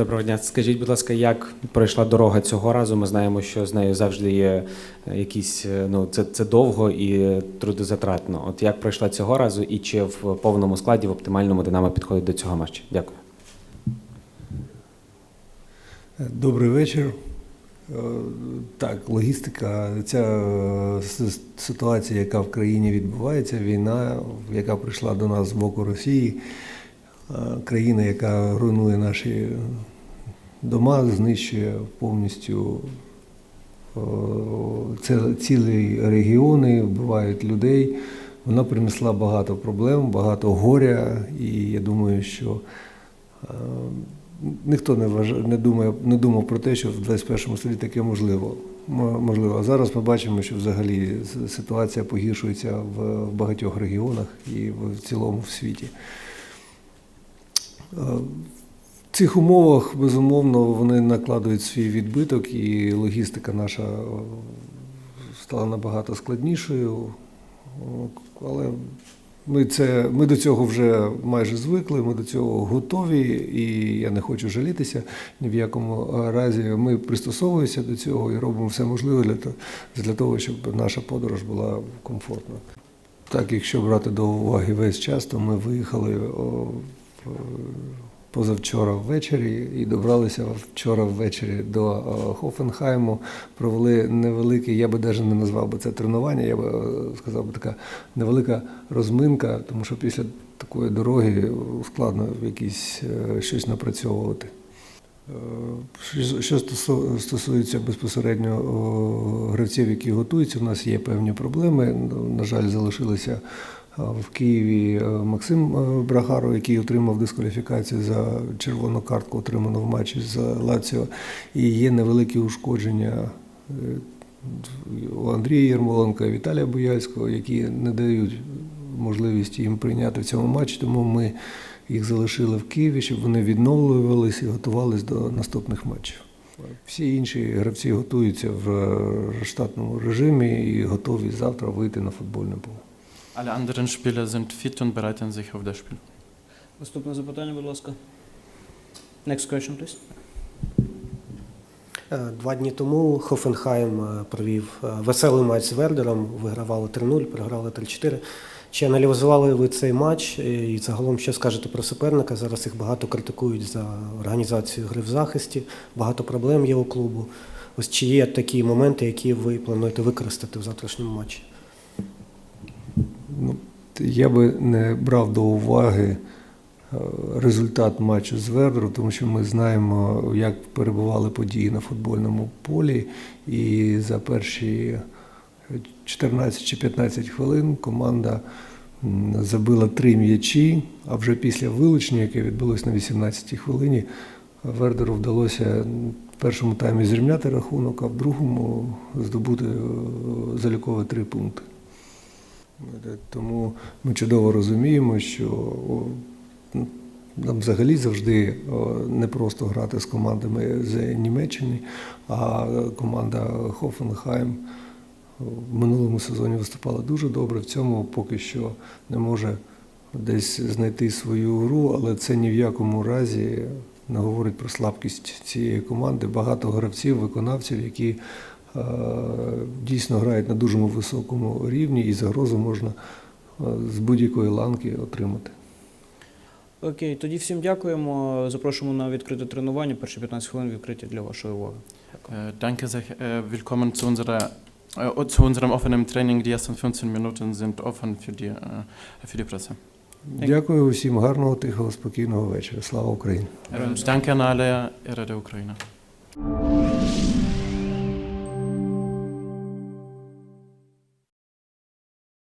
Доброго дня. Скажіть, будь ласка, як пройшла дорога цього разу? Ми знаємо, що з нею завжди є е, якісь е, ну це, це довго і трудозатратно. От як пройшла цього разу, і чи в повному складі в оптимальному Динамо підходить до цього матчу? Дякую. Добрий вечір. Е, Так, логістика, ця ситуація, яка в країні відбувається, війна, яка прийшла до нас з боку Росії, країна, яка руйнує наші дома, знищує повністю е, цілі регіони, вбивають людей. Вона принесла багато проблем, багато горя, і я думаю, що е, ніхто не вваж... не, думає, не думав про те, що в 21 столітті таке можливо. Можливо. А зараз ми бачимо, що взагалі ситуація погіршується в багатьох регіонах і в в цілому в світі. В цих умовах, безумовно, вони накладують свій відбиток, і логістика наша е, стала набагато складнішою. Але ми, це, ми до цього вже майже звикли, ми до цього готові, і я не хочу жалітися ні в якому разі. Ми пристосовуємося до цього і робимо все можливе для для того щоб наша подорож була комфортна. Так, якщо брати до уваги весь час, то ми виїхали позавчора ввечері і добралися вчора ввечері до Хофенхайму. Провели невеликий, я би навіть не назвав би це тренування, я би е, сказав би така невелика розминка, тому що після такої дороги складно якісь е, щось напрацьовувати. Е, що- стосується безпосередньо гравців, які готуються, у нас є певні проблеми. На жаль, залишилися в Києві е, Максим е, Брахаро, який отримав дискваліфікацію за червону картку, отриману в матчі з Лаціо. І є невеликі ушкодження е, у Андрія Єрмоленка і Віталія Бояльського, які не дають можливість їм прийняти в цьому матчі, тому ми їх залишили в Києві, щоб вони відновлювалися і готувалися до наступних матчів. Всі інші гравці готуються в е, штатному режимі і готові завтра вийти на футбольне поле. Alle anderen Spieler sind fit und bereiten sich auf das Spiel. Наступне запитання, будь ласка. Next question, please. Е, Два дні тому Хофенхайм е, провів е, веселий матч з Вердером. Вигравали 3-0, програли 3-4. Чи аналізували ви цей матч? І загалом, що скажете про суперника? Зараз їх багато критикують за організацію гри в захисті, багато проблем є у клубу. Ось чи є такі моменти, які ви плануєте використати в завтрашньому матчі? Я би не брав до уваги е, результат матчу з Вердером, тому що ми знаємо, як перебували події на футбольному полі. І за перші 14 чи 15 хвилин команда забила три м'ячі, а вже після вилучення, яке відбулося на 18-й хвилині, Вердеру вдалося в першому таймі зрівняти рахунок, а в другому здобути е, залікові три пункти. Е, Тому ми чудово розуміємо, що нам взагалі завжди не просто грати з командами з Німеччини, а команда Хофенхайм в минулому сезоні виступала дуже добре. В цьому поки що не може десь знайти свою гру, але це ні в якому разі не говорить про слабкість цієї команди. Багато гравців, виконавців, які дійсно грають на дуже високому рівні, і загрозу можна е, з будь-якої ланки отримати. Окей, тоді всім дякуємо. Запрошуємо на відкрите тренування. Перші 15 хвилин відкриті для вашої уваги. Äh, danke sehr, äh, willkommen zu, unserer, äh, zu unserem offenen Training. Die ersten 15 Minuten sind offen für die, äh, für die Presse. Дякую усім гарного, тихого, спокійного вечора. Слава Україні! Danke an alle, Ehre der Ukraine.